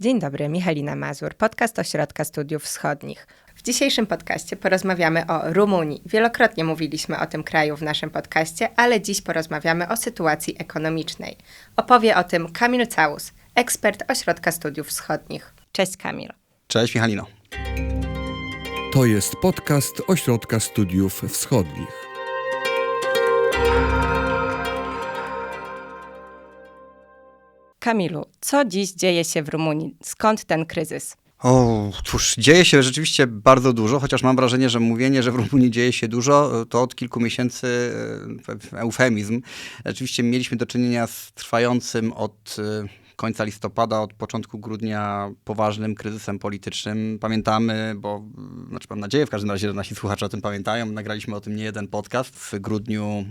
Dzień dobry, Michalina Mazur, podcast Ośrodka Studiów Wschodnich. W dzisiejszym podcaście porozmawiamy o Rumunii. Wielokrotnie mówiliśmy o tym kraju w naszym podcaście, ale dziś porozmawiamy o sytuacji ekonomicznej. Opowie o tym Kamil Całus, ekspert Ośrodka Studiów Wschodnich. Cześć Kamil. Cześć Michalino. To jest podcast Ośrodka Studiów Wschodnich. Kamilu, co dziś dzieje się w Rumunii? Skąd ten kryzys? O, cóż, dzieje się rzeczywiście bardzo dużo, chociaż mam wrażenie, że mówienie, że w Rumunii dzieje się dużo, to od kilku miesięcy e, eufemizm. Rzeczywiście mieliśmy do czynienia z trwającym od e, końca listopada, od początku grudnia poważnym kryzysem politycznym. Pamiętamy, bo znaczy mam nadzieję w każdym razie, że nasi słuchacze o tym pamiętają. Nagraliśmy o tym nie jeden podcast. W grudniu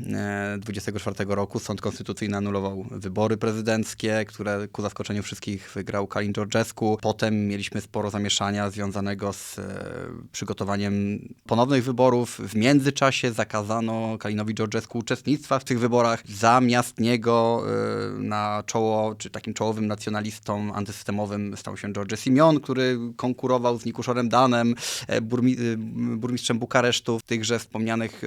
24 e, roku Sąd Konstytucyjny anulował wybory prezydenckie, które ku zaskoczeniu wszystkich wygrał Kalin Georgescu. Potem mieliśmy sporo zamieszania związanego z e, przygotowaniem ponownych wyborów. W międzyczasie zakazano Kalinowi Georgescu uczestnictwa w tych wyborach. Zamiast niego e, na czoło, czy takim czołowym typowym nacjonalistą antysystemowym stał się George Simeon, który konkurował z Nikuszorem Danem, e, burmi e, burmistrzem Bukaresztu w tychże wspomnianych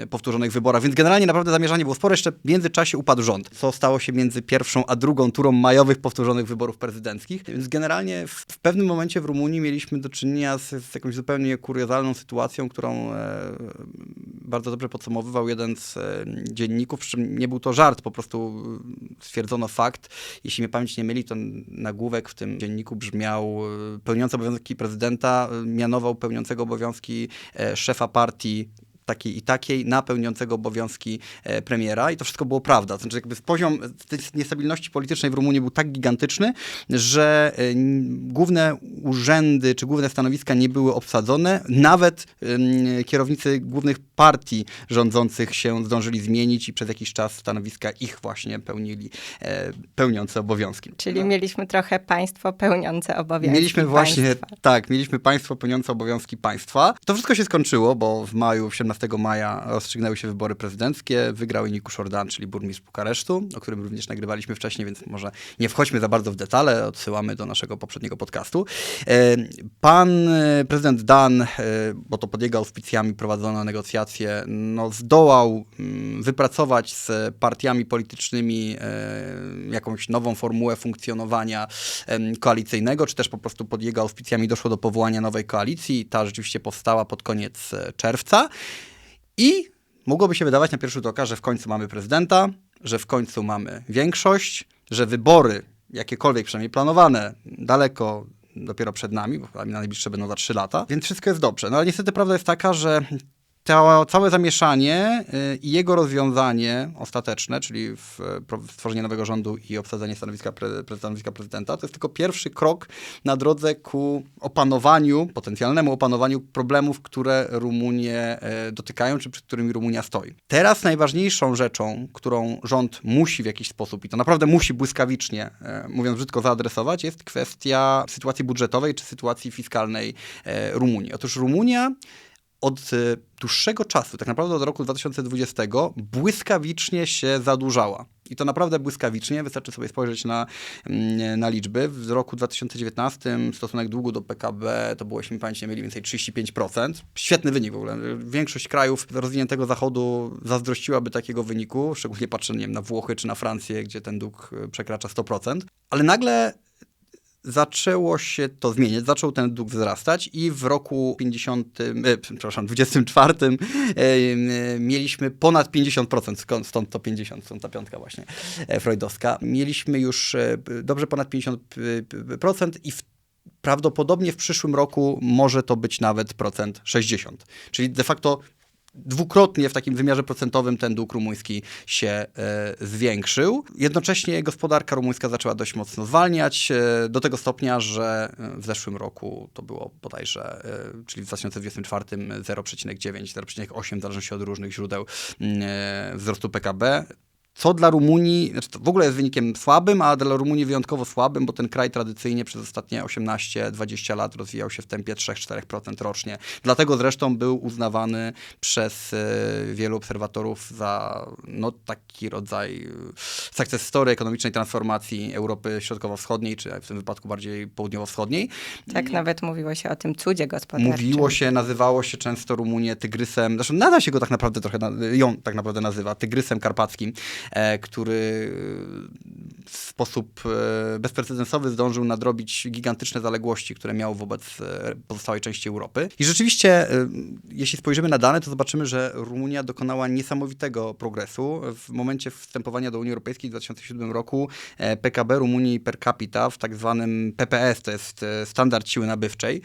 e, powtórzonych wyborach. Więc generalnie naprawdę zamierzanie było spore. Jeszcze w międzyczasie upadł rząd, co stało się między pierwszą a drugą turą majowych powtórzonych wyborów prezydenckich. Więc generalnie w, w pewnym momencie w Rumunii mieliśmy do czynienia z, z jakąś zupełnie kuriozalną sytuacją, którą e, bardzo dobrze podsumowywał jeden z e, dzienników, przy czym nie był to żart, po prostu stwierdzono fakt. Jeśli mnie pamięć nie myli, to nagłówek w tym dzienniku brzmiał e, pełniący obowiązki prezydenta e, mianował pełniącego obowiązki e, szefa partii takiej i takiej na pełniącego obowiązki e, premiera i to wszystko było prawda. Znaczy jakby poziom tej niestabilności politycznej w Rumunii był tak gigantyczny, że e, główne urzędy czy główne stanowiska nie były obsadzone. Nawet kierownicy głównych partii rządzących się zdążyli zmienić i przez jakiś czas stanowiska ich właśnie pełnili e, pełniące obowiązki. Czyli no. mieliśmy trochę państwo pełniące obowiązki Mieliśmy właśnie, państwa. tak, mieliśmy państwo pełniące obowiązki państwa. To wszystko się skończyło, bo w maju, 17 15 maja rozstrzygnęły się wybory prezydenckie. Wygrał Niku Ordan, czyli burmistrz Bukaresztu, o którym również nagrywaliśmy wcześniej, więc może nie wchodźmy za bardzo w detale, odsyłamy do naszego poprzedniego podcastu. E, pan e, prezydent Dan, e, bo to pod jego auspicjami prowadzono negocjacje, no zdołał mm, wypracować z partiami politycznymi jakąś nową formułę funkcjonowania koalicyjnego, czy też po prostu pod jego auspicjami doszło do powołania nowej koalicji. Ta rzeczywiście powstała pod koniec czerwca. I mogłoby się wydawać na pierwszy rzut oka, że w końcu mamy prezydenta, że w końcu mamy większość, że wybory, jakiekolwiek przynajmniej planowane, daleko dopiero przed nami, bo na najbliższe będą za trzy lata, więc wszystko jest dobrze. No ale niestety prawda jest taka, że to całe zamieszanie y, i jego rozwiązanie ostateczne, czyli stworzenie nowego rządu i obsadzenie stanowiska, pre, stanowiska prezydenta, to jest tylko pierwszy krok na drodze ku opanowaniu, potencjalnemu opanowaniu problemów, które Rumunię e, dotykają, czy przed którymi Rumunia stoi. Teraz najważniejszą rzeczą, którą rząd musi w jakiś sposób, i to naprawdę musi błyskawicznie, e, mówiąc brzydko, zaadresować, jest kwestia sytuacji budżetowej czy sytuacji fiskalnej Rumunii. Otóż Rumunia od e, dłuższego czasu, tak naprawdę od roku 2020, błyskawicznie się zadłużała. I to naprawdę błyskawicznie, wystarczy sobie spojrzeć na, mm, na liczby. W roku 2019 stosunek długu do PKB to było, jeśli mi pamięć nie mieli, więcej 35%. Świetny wynik w ogóle. Większość krajów rozwiniętego zachodu zazdrościłaby takiego wyniku, szczególnie wiem, na Włochy czy na Francję, gdzie ten dług e, przekracza 100%. Ale nagle zaczęło się to zmieniać, zaczął ten dług wzrastać i w roku 50, e, przepraszam, 24 e, e, mieliśmy ponad 50%, skąd, stąd to 50, stąd ta piątka właśnie e, freudowska. Mieliśmy już e, dobrze ponad 50% i w prawdopodobnie w przyszłym roku może to być nawet procent 60. Czyli de facto dwukrotnie w takim wymiarze procentowym ten dług rumuński się e, zwiększył. Jednocześnie gospodarka rumuńska zaczęła dość mocno zwalniać, e, do tego stopnia, że e, w zeszłym roku to było bodajże, czyli w 2024 0,9, 0,8 w zależności od różnych źródeł mm, wzrostu PKB co dla Rumunii, znaczy w ogóle jest wynikiem słabym, a dla Rumunii wyjątkowo słabym, bo ten kraj tradycyjnie przez ostatnie 18-20 lat rozwijał się w tempie 3-4% rocznie. Dlatego zresztą był uznawany przez e, wielu obserwatorów za no, taki rodzaj e, success story ekonomicznej transformacji Europy Środkowo-Wschodniej, czy w tym wypadku bardziej południowo-wschodniej. Tak nawet mówiło się o tym cudzie gospodarczym. Mówiło się, nazywało się często Rumunię tygrysem, zresztą nada się go tak naprawdę trochę, ją tak naprawdę nazywa, tygrysem karpackim, który w sposób e, bezprecedensowy zdążył nadrobić gigantyczne zaległości, które miał wobec e, pozostałej części Europy. I rzeczywiście, e, jeśli spojrzymy na dane, to zobaczymy, że Rumunia dokonała niesamowitego progresu. W momencie wstępowania do Unii Europejskiej w 2007 roku e, PKB Rumunii per capita w tak zwanym PPS, to jest e, standard siły nabywczej,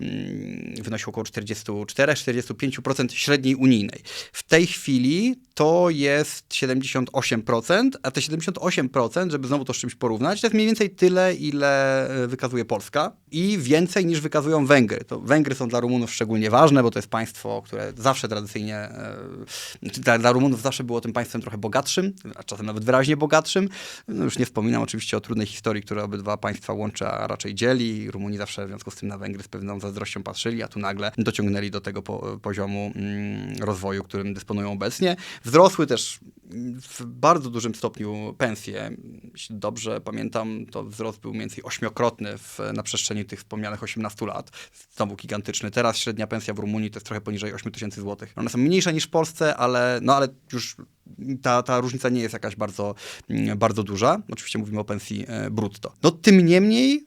mm, wynosił około 44-45% średniej unijnej. W tej chwili to jest 78%, a te 78%, żeby znowu to z czymś porównać, to jest mniej więcej tyle, ile e, wykazuje Polska i więcej niż wykazują Węgry. To Węgry są dla Rumunów szczególnie ważne, bo to jest państwo, które zawsze tradycyjnie, e, dla, dla Rumunów zawsze było tym państwem trochę bogatszym, a czasem nawet wyraźnie bogatszym. No już nie wspominam oczywiście o trudnej historii, która obydwa państwa łączy, a raczej dzieli. Rumuni zawsze w związku z tym na Węgry z pewną zazdrością patrzyli, a tu nagle dociągnęli do tego po, poziomu mm, rozwoju, którym dysponują obecnie. Wzrosły też w bardzo dużym stopniu pensje. Jeśli dobrze pamiętam, to wzrost był mniej więcej ośmiokrotny w, na przestrzeni tych wspomnianych 18 lat. Znowu gigantyczny. Teraz średnia pensja w Rumunii to jest trochę poniżej 8 tysięcy złotych. One są mniejsze niż w Polsce, ale, no, ale już ta, ta różnica nie jest jakaś bardzo, mm, bardzo duża. Oczywiście mówimy o pensji e, brutto. No tym niemniej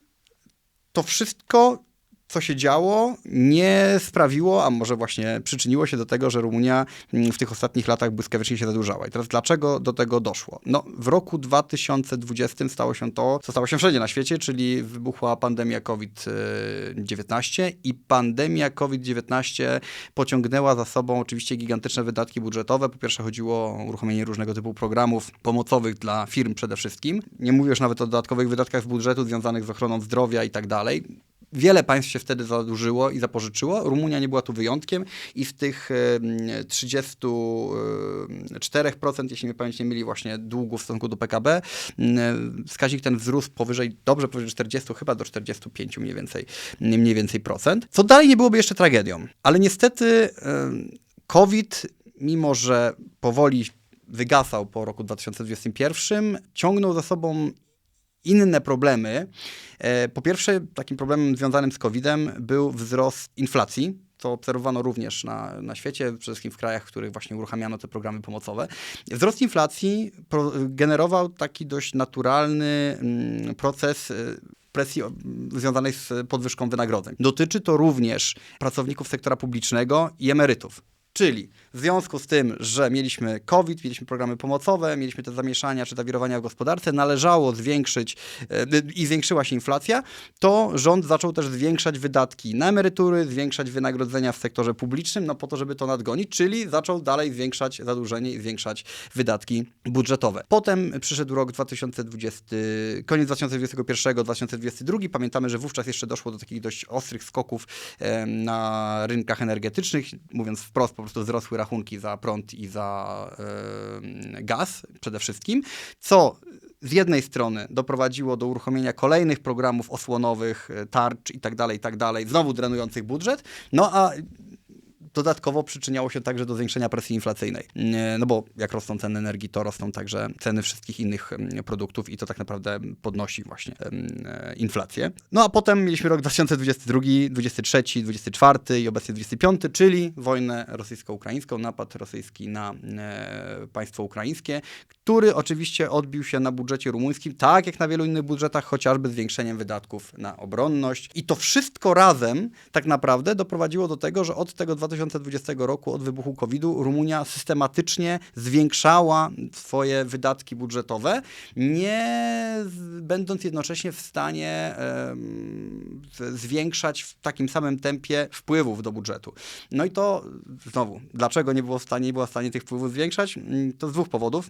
to wszystko co się działo, nie sprawiło, a może właśnie przyczyniło się do tego, że Rumunia mm, w tych ostatnich latach błyskawicznie się zadłużała. I teraz dlaczego do tego doszło? No, w roku 2020 stało się to, co stało się wszędzie na świecie, czyli wybuchła pandemia COVID-19 i pandemia COVID-19 pociągnęła za sobą oczywiście gigantyczne wydatki budżetowe. Po pierwsze chodziło o uruchomienie różnego typu programów pomocowych dla firm przede wszystkim. Nie mówię już nawet o dodatkowych wydatkach z budżetu związanych z ochroną zdrowia i tak dalej. Wiele państw się wtedy zadłużyło i zapożyczyło. Rumunia nie była tu wyjątkiem i w tych em, 34%, jeśli mnie pamięć nie myli, właśnie długu w stosunku do PKB, wskaźnik ten wzrósł powyżej, dobrze powyżej 40, chyba do 45 mniej więcej, mniej więcej procent. Co dalej nie byłoby jeszcze tragedią. Ale niestety COVID, mimo że powoli wygasał po roku 2021, ciągnął za sobą inne problemy. E, Po pierwsze, takim problemem związanym z COVID-em był wzrost inflacji. To obserwowano również na, na świecie, przede wszystkim w krajach, w których właśnie uruchamiano te programy pomocowe. Wzrost inflacji generował taki dość naturalny mm, proces y, presji związanej z podwyżką wynagrodzeń. Dotyczy to również pracowników sektora publicznego i emerytów. Czyli w związku z tym, że mieliśmy COVID, mieliśmy programy pomocowe, mieliśmy te zamieszania czy zawirowania w gospodarce, należało zwiększyć e, i zwiększyła się inflacja, to rząd zaczął też zwiększać wydatki na emerytury, zwiększać wynagrodzenia w sektorze publicznym, no po to, żeby to nadgonić, czyli zaczął dalej zwiększać zadłużenie i zwiększać wydatki budżetowe. Potem przyszedł rok 2020, koniec 2021-2022. Pamiętamy, że wówczas jeszcze doszło do takich dość ostrych skoków na rynkach energetycznych. Mówiąc wprost, po prostu wzrosły rachunki za prąd i za gaz przede wszystkim, co z jednej strony doprowadziło do uruchomienia kolejnych programów osłonowych, e, tarcz i tak dalej, i tak dalej, znowu drenujących budżet, no a dodatkowo przyczyniało się także do zwiększenia presji inflacyjnej. No bo jak rosną ceny energii, to rosną także ceny wszystkich innych produktów i to tak naprawdę podnosi właśnie e, inflację. No a potem mieliśmy rok 2022, 23, 24 i obecnie 25, czyli wojnę rosyjsko-ukraińską, napad rosyjski na e, państwo ukraińskie, który oczywiście odbił się na budżecie rumuńskim, tak jak na wielu innych budżetach, chociażby zwiększeniem wydatków na obronność. I to wszystko razem tak naprawdę doprowadziło do tego, że od tego 2020 roku, od wybuchu COVID-u, Rumunia systematycznie zwiększała swoje wydatki budżetowe, nie będąc jednocześnie w stanie zwiększać w takim samym tempie wpływów do budżetu. No i to znowu, dlaczego nie było w stanie, nie była w stanie tych wpływów zwiększać? Mm, To z dwóch powodów.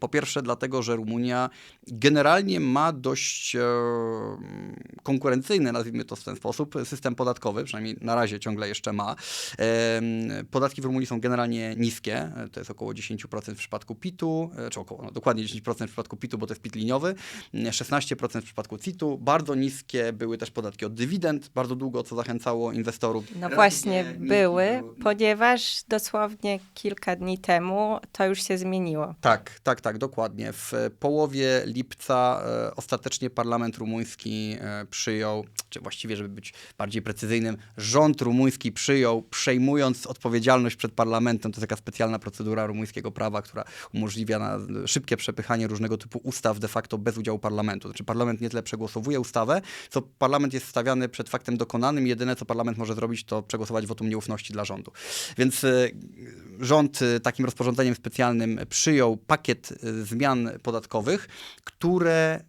Po pierwsze, dlatego, że Rumunia generalnie ma dość e, konkurencyjny, nazwijmy to w ten sposób, system podatkowy, przynajmniej na razie ciągle jeszcze ma. Podatki w Rumunii są generalnie niskie, to jest około 10% w przypadku PIT-u, e, czy około, no, dokładnie 10% w przypadku PIT-u, bo to jest PIT liniowy, 16% w przypadku CIT-u, bardzo niskie były też podatki od dywidend, bardzo długo, co zachęcało inwestorów. No właśnie były, ponieważ dosłownie kilka dni temu to już się zmieniło. Tak, tak, tak, dokładnie. W połowie lipca e, ostatecznie parlament rumuński e, przyjął, czy właściwie, żeby być bardziej precyzyjnym, rząd rumuński przyjął, przejmując odpowiedzialność przed parlamentem, to jest taka specjalna procedura rumuńskiego prawa, która umożliwia szybkie przepychanie różnego typu ustaw de facto bez udziału parlamentu. Znaczy parlament nie tyle przegłosowuje ustawę, co parlament jest stawiany przed faktem dokonanym jedyne, co parlament może zrobić, to przegłosować wotum nieufności dla rządu. Więc e, rząd takim rozporządzeniem specjalnym przyjął pakiet zmian podatkowych, które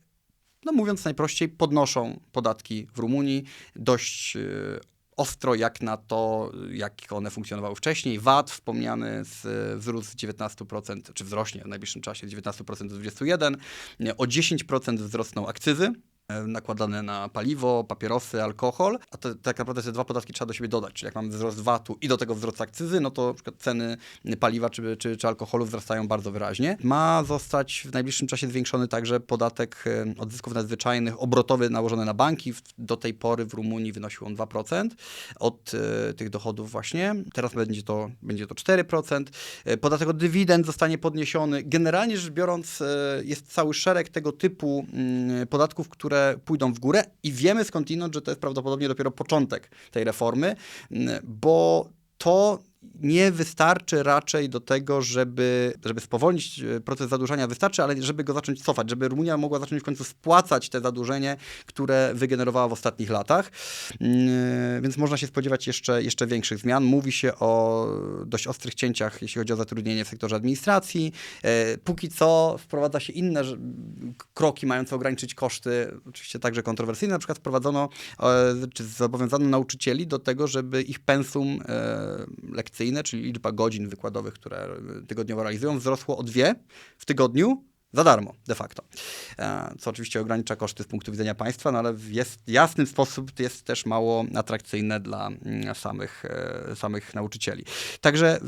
no mówiąc najprościej, podnoszą podatki w Rumunii dość ostro jak na to, jak one funkcjonowały wcześniej. VAT wspomniany z, wzrósł z 19%, czy wzrośnie w najbliższym czasie z 19% do 21%. O 10% wzrosną akcyzy E, nakładane na paliwo, papierosy, alkohol, a to, tak naprawdę te dwa podatki trzeba do siebie dodać, czyli jak mamy wzrost VAT-u i do tego wzrost akcyzy, no to na ceny paliwa czy, czy, czy alkoholu wzrastają bardzo wyraźnie. Ma zostać w najbliższym czasie zwiększony także podatek e, od zysków nadzwyczajnych obrotowy nałożony na banki. Do tej pory w Rumunii wynosił on 2% od e, tych dochodów właśnie. Teraz będzie to, będzie to 4%. E, podatek od dywidend zostanie podniesiony. Generalnie rzecz biorąc e, jest cały szereg tego typu mm, podatków, które które pójdą w górę i wiemy skądinąd, że to jest prawdopodobnie dopiero początek tej reformy, bo to nie wystarczy raczej do tego, żeby, żeby spowolnić e, proces zadłużania, wystarczy, ale żeby go zacząć cofać, żeby Rumunia mogła zacząć w końcu spłacać te zadłużenie, które wygenerowała w ostatnich latach. Mm, więc można się spodziewać jeszcze, jeszcze większych zmian. Mówi się o dość ostrych cięciach, jeśli chodzi o zatrudnienie w sektorze administracji. E, póki co wprowadza się inne kroki mające ograniczyć koszty, oczywiście także kontrowersyjne. Na przykład wprowadzono, e, czy zobowiązano nauczycieli do tego, żeby ich pensum lekcyjne lekcyjne, czyli liczba godzin wykładowych, które tygodniowo realizują, wzrosło o dwie w tygodniu za darmo, de facto. E, co oczywiście ogranicza koszty z punktu widzenia państwa, no ale w jasny sposób jest też mało atrakcyjne dla mm, samych, e, samych nauczycieli. Także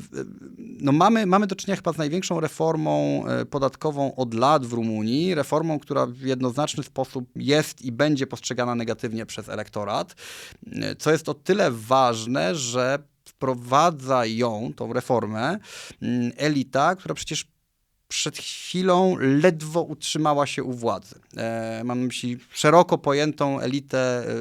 no mamy, mamy do czynienia chyba z największą reformą e, podatkową od lat w Rumunii, reformą, która w jednoznaczny sposób jest i będzie postrzegana negatywnie przez elektorat, co jest o tyle ważne, że wprowadza ją, tą reformę, mm, elita, która przecież przed chwilą ledwo utrzymała się u władzy. E, mam na myśli szeroko pojętą elitę e,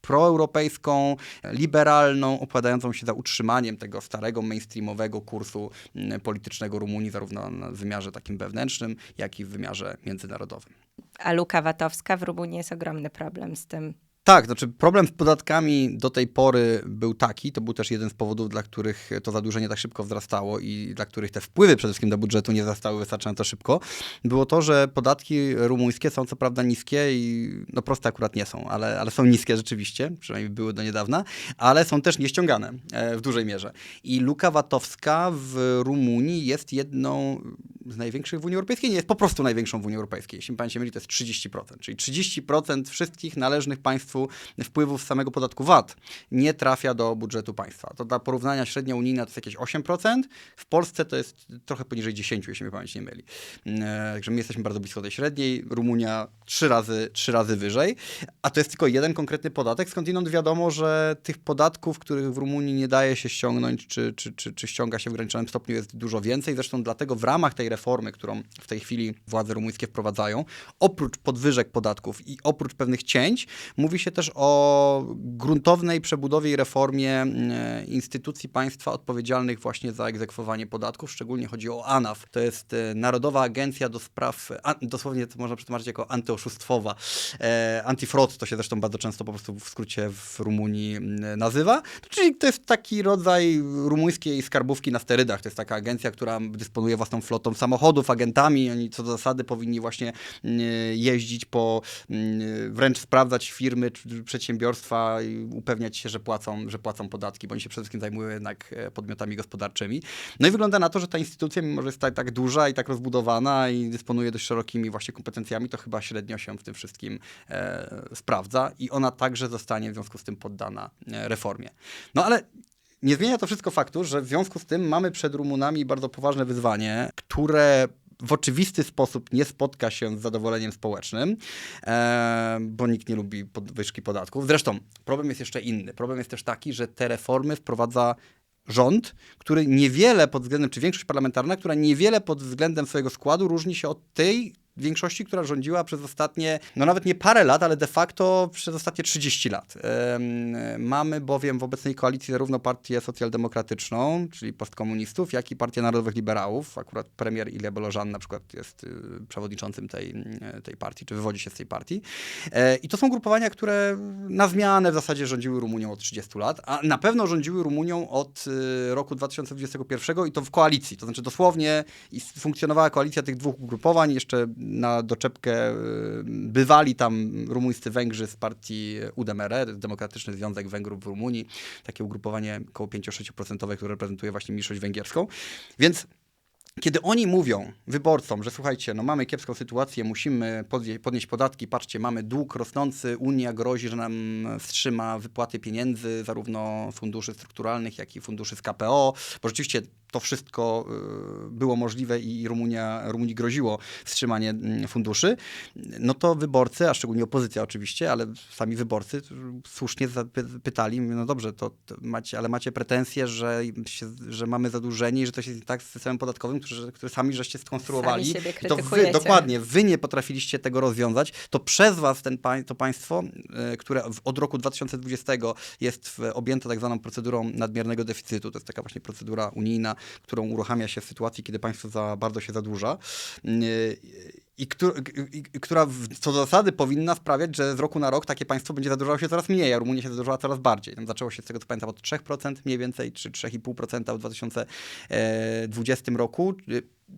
proeuropejską, liberalną, opowiadającą się za utrzymaniem tego starego mainstreamowego kursu mm, politycznego Rumunii, zarówno w wymiarze takim wewnętrznym, jak i w wymiarze międzynarodowym. A luka VAT-owska w Rumunii jest ogromny problem z tym. Tak, znaczy problem z podatkami do tej pory był taki, to był też jeden z powodów, dla których to zadłużenie tak szybko wzrastało i dla których te wpływy przede wszystkim do budżetu nie wzrastały wystarczająco szybko, było to, że podatki rumuńskie są co prawda niskie i no proste akurat nie są, ale, ale są niskie rzeczywiście, przynajmniej były do niedawna, ale są też nieściągane e, w dużej mierze. I luka VAT-owska w Rumunii jest jedną z największych w Unii Europejskiej, nie jest po prostu największą w Unii Europejskiej. Jeśli pamiętam mieli, to jest 30%, czyli 30% wszystkich należnych państwu wpływów z samego podatku VAT nie trafia do budżetu państwa. To dla porównania średnia unijna to jest jakieś 8%, w Polsce to jest trochę poniżej 10, jeśli mnie pamięć nie myli. E, także my jesteśmy bardzo blisko tej średniej, Rumunia trzy razy, trzy razy wyżej, a to jest tylko jeden konkretny podatek, skądinąd wiadomo, że tych podatków, których w Rumunii nie daje się ściągnąć, czy, czy, czy, czy ściąga się w ograniczonym stopniu jest dużo więcej. Zresztą dlatego w ramach tej reformy, którą w tej chwili władze rumuńskie wprowadzają, oprócz podwyżek podatków i oprócz pewnych cięć, mówi się się też o gruntownej przebudowie i reformie e, instytucji państwa odpowiedzialnych właśnie za egzekwowanie podatków. Szczególnie chodzi o ANAF. To jest e, Narodowa Agencja do Spraw, dosłownie to można przetłumaczyć jako antyoszustwowa. E, antifraud to się zresztą bardzo często po prostu w skrócie w Rumunii nazywa. Czyli to jest taki rodzaj rumuńskiej skarbówki na sterydach. To jest taka agencja, która dysponuje własną flotą samochodów, agentami. Oni co do zasady powinni właśnie jeździć po, wręcz sprawdzać firmy, przedsiębiorstwa i upewniać się, że płacą, że płacą podatki, bo oni się przede wszystkim zajmują jednak e, podmiotami gospodarczymi. No i wygląda na to, że ta instytucja, mimo że jest tak, tak duża i tak rozbudowana i dysponuje dość szerokimi właśnie kompetencjami, to chyba średnio się w tym wszystkim e, sprawdza i ona także zostanie w związku z tym poddana e, reformie. No ale nie zmienia to wszystko faktu, że w związku z tym mamy przed Rumunami bardzo poważne wyzwanie, które w oczywisty sposób nie spotka się z zadowoleniem społecznym, e, bo nikt nie lubi podwyżki podatków. Zresztą problem jest jeszcze inny. Problem jest też taki, że te reformy wprowadza rząd, który niewiele pod względem, czy większość parlamentarna, która niewiele pod względem swojego składu różni się od tej większości, która rządziła przez ostatnie, no nawet nie parę lat, ale de facto przez ostatnie 30 lat. Mamy bowiem w obecnej koalicji zarówno partię socjaldemokratyczną, czyli postkomunistów, jak i partię narodowych liberałów. Akurat premier Ilia Bolożan na przykład jest y, przewodniczącym tej, y, tej partii, czy wywodzi się z tej partii. E, I to są grupowania, które na zmianę w zasadzie rządziły Rumunią od 30 lat, a na pewno rządziły Rumunią od y, roku 2021 i to w koalicji. To znaczy dosłownie funkcjonowała koalicja tych dwóch ugrupowań, jeszcze na doczepkę y, bywali tam rumuńscy Węgrzy z partii UDMR, Demokratyczny Związek Węgrów w Rumunii, takie ugrupowanie około 5-6%, które reprezentuje właśnie mniejszość węgierską. Więc kiedy oni mówią wyborcom, że słuchajcie, no mamy kiepską sytuację, musimy podnieść podatki, patrzcie, mamy dług rosnący, Unia grozi, że nam wstrzyma wypłaty pieniędzy, zarówno funduszy strukturalnych, jak i funduszy z KPO, bo rzeczywiście to wszystko y, było możliwe i Rumunia, Rumunii groziło wstrzymanie mm, funduszy, no to wyborcy, a szczególnie opozycja oczywiście, ale sami wyborcy słusznie pytali, no dobrze, to, macie, ale macie pretensje, że, się, że mamy zadłużenie i że to jest tak z systemem podatkowym, który, który sami żeście skonstruowali. Sami to wy, dokładnie, wy nie potrafiliście tego rozwiązać, to przez was ten, to państwo, y, które od roku 2020 jest objęte tak zwaną procedurą nadmiernego deficytu, to jest taka właśnie procedura unijna, którą uruchamia się w sytuacji, kiedy państwo za bardzo się zadłuża. I, i, która co do zasady powinna sprawiać, że z roku na rok takie państwo będzie zadłużało się coraz mniej, a Rumunia się zadłużała coraz bardziej. Tam zaczęło się z tego, co pamiętam, od 3% mniej więcej, czy 3,5% w 2020 roku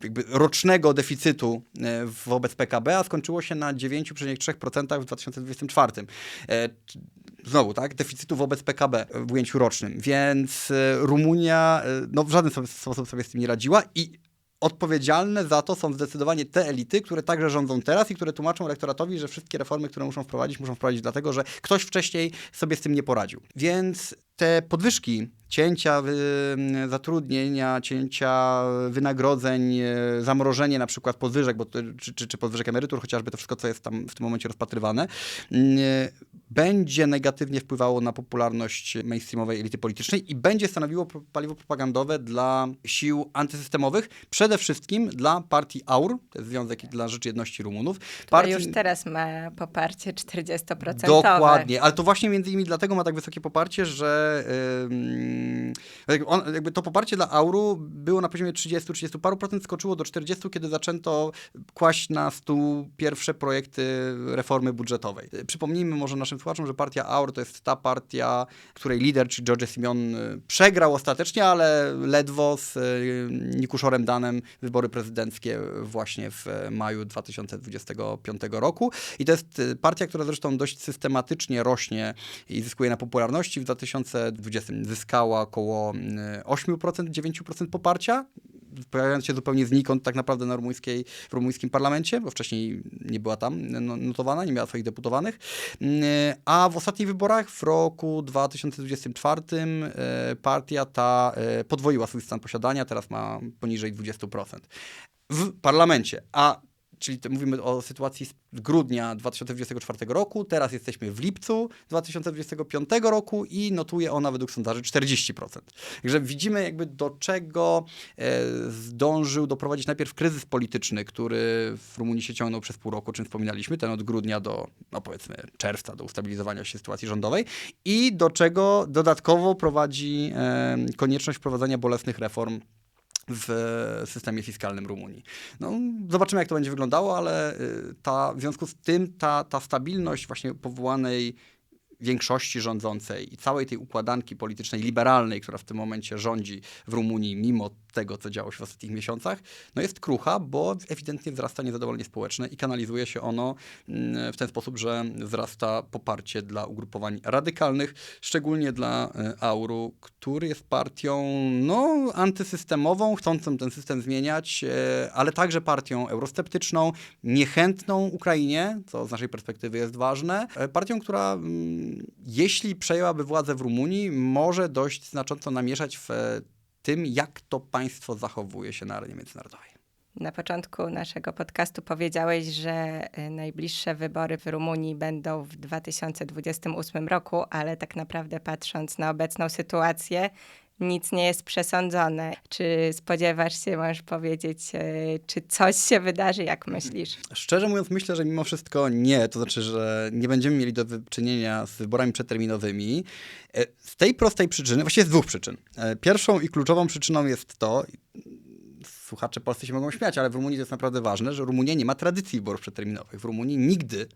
jakby rocznego deficytu e, wobec PKB, a skończyło się na 9,3% w 2024 znowu, tak, deficytu wobec PKB w ujęciu rocznym. Więc e, Rumunia e, no, w żaden sposób sobie z tym nie radziła i odpowiedzialne za to są zdecydowanie te elity, które także rządzą teraz i które tłumaczą elektoratowi, że wszystkie reformy, które muszą wprowadzić, muszą wprowadzić dlatego, że ktoś wcześniej sobie z tym nie poradził. Więc te podwyżki, cięcia zatrudnienia, cięcia wynagrodzeń, e, zamrożenie na przykład podwyżek, bo czy, czy, czy podwyżek emerytur, chociażby to wszystko, co jest tam w tym momencie rozpatrywane, będzie negatywnie wpływało na popularność mainstreamowej elity politycznej i będzie stanowiło paliwo propagandowe dla sił antysystemowych, przede wszystkim dla partii AUR, to jest Związek dla Rzecz Jedności Rumunów. Partii... już teraz ma poparcie 40%. Dokładnie, ale to właśnie między innymi dlatego ma tak wysokie poparcie, że yy, on, jakby to poparcie dla Auru było na poziomie 30-30 paru procent, skoczyło do 40, kiedy zaczęto kłaść na stół pierwsze projekty reformy budżetowej. Przypomnijmy może naszym słuchaczom, że partia AUR to jest ta partia, której lider, czyli George Simeon, y, przegrał ostatecznie, ale ledwo z y, Nikuszorem Danem wybory prezydenckie właśnie w maju 2025 roku. I to jest y, partia, która zresztą dość systematycznie rośnie i zyskuje na popularności. W 2020 zyskała około 8%, 9% poparcia pojawiając się zupełnie znikąd tak naprawdę na rumuńskiej, w rumuńskim parlamencie, bo wcześniej nie była tam no, notowana, nie miała swoich deputowanych. A w ostatnich wyborach w roku 2024 e, partia ta e, podwoiła swój stan posiadania, teraz ma poniżej 20% w parlamencie. A czyli mówimy o sytuacji z grudnia 2024 roku, teraz jesteśmy w lipcu 2025 roku i notuje ona według sondaży 40%. Także widzimy jakby do czego e, zdążył doprowadzić najpierw kryzys polityczny, który w Rumunii się ciągnął przez pół roku, o czym wspominaliśmy, ten od grudnia do, no powiedzmy, czerwca, do ustabilizowania się sytuacji rządowej i do czego dodatkowo prowadzi e, konieczność wprowadzania bolesnych reform w systemie fiskalnym Rumunii. No, zobaczymy, jak to będzie wyglądało, ale y, ta, w związku z tym ta, ta stabilność właśnie powołanej większości rządzącej i całej tej układanki politycznej liberalnej, która w tym momencie rządzi w Rumunii, mimo tego, co działo się w ostatnich miesiącach, no jest krucha, bo ewidentnie wzrasta niezadowolenie społeczne i kanalizuje się ono mm, w ten sposób, że wzrasta poparcie dla ugrupowań radykalnych, szczególnie dla e, Auru, który jest partią no, antysystemową, chcącą ten system zmieniać, e, ale także partią eurosceptyczną, niechętną Ukrainie, co z naszej perspektywy jest ważne. E, Partią, która mm, jeśli przejęłaby władzę w Rumunii, może dość znacząco namieszać w tym, jak to państwo zachowuje się na arenie międzynarodowej. Na początku naszego podcastu powiedziałeś, że y, najbliższe wybory w Rumunii będą w 2028 roku, ale tak naprawdę patrząc na obecną sytuację, nic nie jest przesądzone. Czy spodziewasz się, możesz powiedzieć, y, czy coś się wydarzy, jak myślisz? Szczerze mówiąc, myślę, że mimo wszystko nie. To znaczy, że nie będziemy mieli do czynienia z wyborami przedterminowymi. E, Z tej prostej przyczyny, właściwie z dwóch przyczyn. E, Pierwszą i kluczową przyczyną jest to, słuchacze polscy się mogą śmiać, ale w Rumunii to jest naprawdę ważne, że Rumunia nie ma tradycji wyborów przedterminowych. W Rumunii nigdy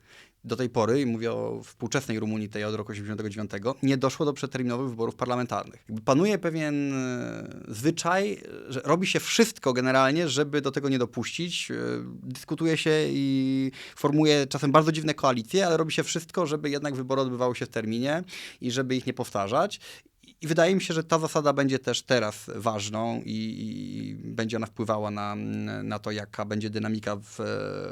do tej pory, i mówię o współczesnej Rumunii, tej od roku 89, nie doszło do przedterminowych wyborów parlamentarnych. Panuje pewien e, zwyczaj, że robi się wszystko generalnie, żeby do tego nie dopuścić. E, Dyskutuje się i formuje czasem bardzo dziwne koalicje, ale robi się wszystko, żeby jednak wybory odbywały się w terminie i żeby ich nie powtarzać. I wydaje mi się, że ta zasada będzie też teraz ważną i, i będzie ona wpływała na, na to, jaka będzie dynamika w,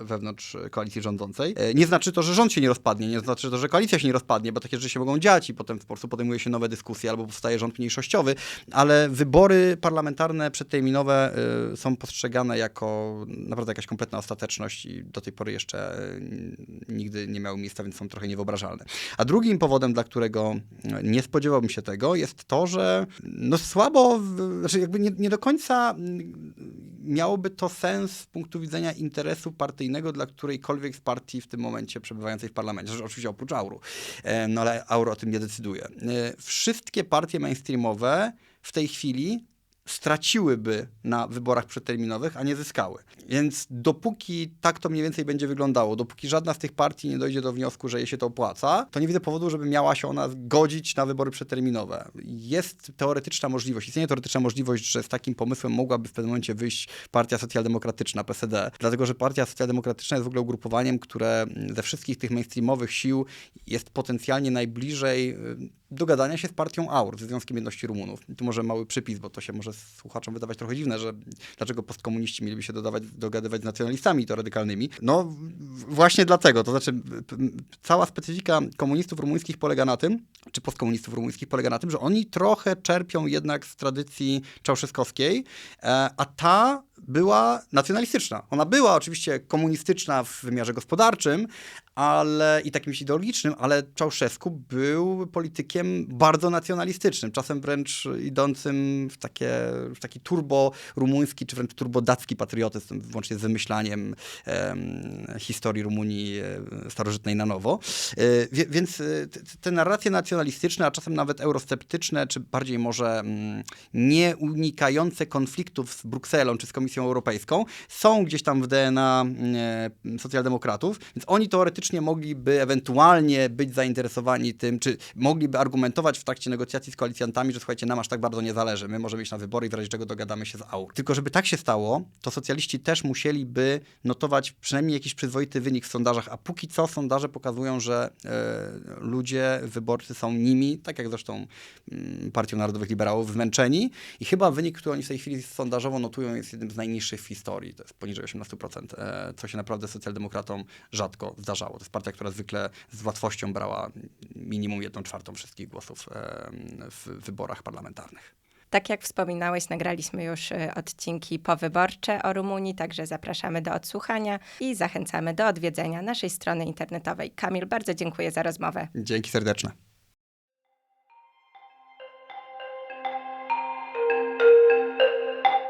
wewnątrz koalicji rządzącej. E, Nie znaczy to, że rząd się nie rozpadnie, nie znaczy to, że koalicja się nie rozpadnie, bo takie rzeczy się mogą dziać i potem po prostu podejmuje się nowe dyskusje albo powstaje rząd mniejszościowy, ale wybory parlamentarne przedterminowe y, są postrzegane jako naprawdę jakaś kompletna ostateczność i do tej pory jeszcze y, nigdy nie miały miejsca, więc są trochę niewyobrażalne. A drugim powodem, dla którego nie spodziewałbym się tego, jest to, że no słabo, znaczy jakby nie, nie do końca miałoby to sens z punktu widzenia interesu partyjnego dla którejkolwiek z partii w tym momencie przebywającej w parlamencie. Oczywiście oprócz Auru, E, no ale Auro o tym nie decyduje. E, Wszystkie partie mainstreamowe w tej chwili straciłyby na wyborach przedterminowych, a nie zyskały. Więc dopóki tak to mniej więcej będzie wyglądało, dopóki żadna z tych partii nie dojdzie do wniosku, że jej się to opłaca, to nie widzę powodu, żeby miała się ona zgodzić na wybory przedterminowe. Jest teoretyczna możliwość, istnieje teoretyczna możliwość, że z takim pomysłem mogłaby w pewnym momencie wyjść partia socjaldemokratyczna, PSD, dlatego że partia socjaldemokratyczna jest w ogóle ugrupowaniem, które ze wszystkich tych mainstreamowych sił jest potencjalnie najbliżej dogadania się z partią AUR, ze Związkiem Jedności Rumunów. I tu może mały przypis, bo to się może słuchaczom wydawać trochę dziwne, że dlaczego postkomuniści mieliby się dodawać, dogadywać z nacjonalistami to radykalnymi. No właśnie dlatego, to znaczy cała specyfika komunistów rumuńskich polega na tym, czy postkomunistów rumuńskich polega na tym, że oni trochę czerpią jednak z tradycji czałszewskowskiej, e, a ta była nacjonalistyczna. Ona była oczywiście komunistyczna w wymiarze gospodarczym, ale i takim ideologicznym, ale Czałszewsku był politykiem bardzo nacjonalistycznym, czasem wręcz idącym w, takie, w taki turbo rumuński, czy wręcz turbo dacki patriotyzm, włącznie z wymyślaniem em, historii Rumunii e, starożytnej na nowo. E, więc e, te, narracje nacjonalistyczne, a czasem nawet eurosceptyczne, czy bardziej może mm, nie unikające konfliktów z Brukselą czy z Komisją Europejską, są gdzieś tam w DNA e, socjaldemokratów, więc oni teoretycznie mogliby ewentualnie być zainteresowani tym, czy mogliby argumentować w trakcie negocjacji z koalicjantami, że słuchajcie, nam aż tak bardzo nie zależy, my możemy iść na wybory i w razie czego dogadamy się z AUK. Tylko żeby tak się stało, to socjaliści też musieliby notować przynajmniej jakiś przyzwoity wynik w sondażach, a póki co sondaże pokazują, że e, ludzie, wyborcy są nimi, tak jak zresztą mm, Partią Narodowych Liberałów, zmęczeni i chyba wynik, który oni w tej chwili sondażowo notują jest jednym z najniższych w historii, to jest poniżej 18%, e, co się naprawdę socjaldemokratom rzadko zdarzało. To jest partia, która zwykle z łatwością brała minimum jedną czwartą wszystkich głosów e, w wyborach parlamentarnych. Tak jak wspominałeś, nagraliśmy już y, odcinki powyborcze o Rumunii, także zapraszamy do odsłuchania i zachęcamy do odwiedzenia naszej strony internetowej. Kamil, bardzo dziękuję za rozmowę. Dzięki serdeczne.